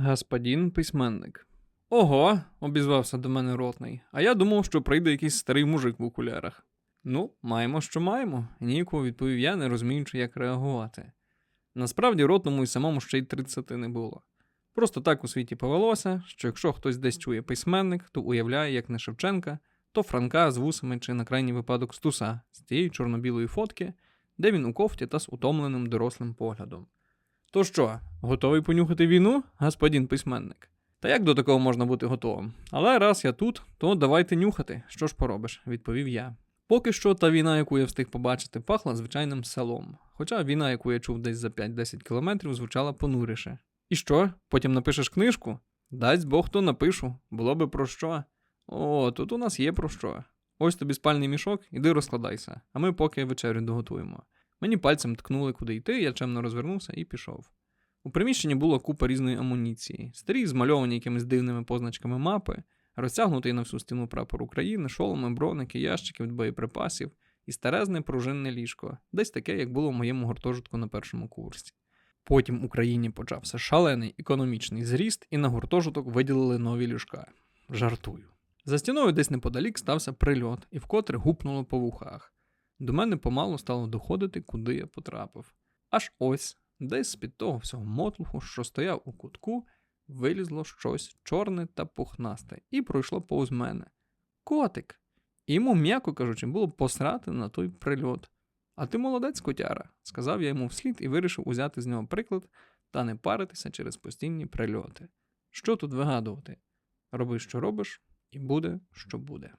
Господин письменник. Ого, обізвався до мене ротний, а я думав, що прийде якийсь старий мужик в окулярах. Ну, маємо, що маємо, ніяково відповів я, не розуміючи, як реагувати. Насправді ротному і самому ще й 30 не було. Просто так у світі повелося, що якщо хтось десь чує письменник, то уявляє, як не Шевченка, то Франка з вусами чи на крайній випадок Стуса з тієї чорно-білої фотки, де він у кофті та з утомленим дорослим поглядом. То що, готовий понюхати війну, господин письменник? Та як до такого можна бути готовим? Але раз я тут, то давайте нюхати, що ж поробиш, відповів я. Поки що та війна, яку я встиг побачити, пахла звичайним селом. Хоча війна, яку я чув десь за 5-10 кілометрів, звучала понуріше. І що? Потім напишеш книжку? Дасть Бог, то напишу, було би про що. О, тут у нас є про що. Ось тобі спальний мішок, іди розкладайся, а ми поки вечерю доготуємо. Мені пальцем ткнули, куди йти, я чемно розвернувся і пішов. У приміщенні було купа різної амуніції, старі, змальовані якимись дивними позначками мапи, розтягнутий на всю стіну прапор України, шоломи, броники, ящики від боєприпасів і старезне пружинне ліжко, десь таке, як було в моєму гуртожитку на першому курсі. Потім в Україні почався шалений економічний зріст, і на гуртожиток виділили нові ліжка. Жартую. За стіною десь неподалік стався прильот, і вкотре гупнуло по вухах. До мене помалу стало доходити, куди я потрапив. Аж ось, десь з-під того всього мотлуху, що стояв у кутку, вилізло щось чорне та пухнасте, і пройшло повз мене. Котик. Йому, м'яко кажучи, було посрати на той прильот. А ти молодець, котяра, сказав я йому вслід і вирішив узяти з нього приклад та не паритися через постійні прильоти. Що тут вигадувати? Роби, що робиш, і буде, що буде.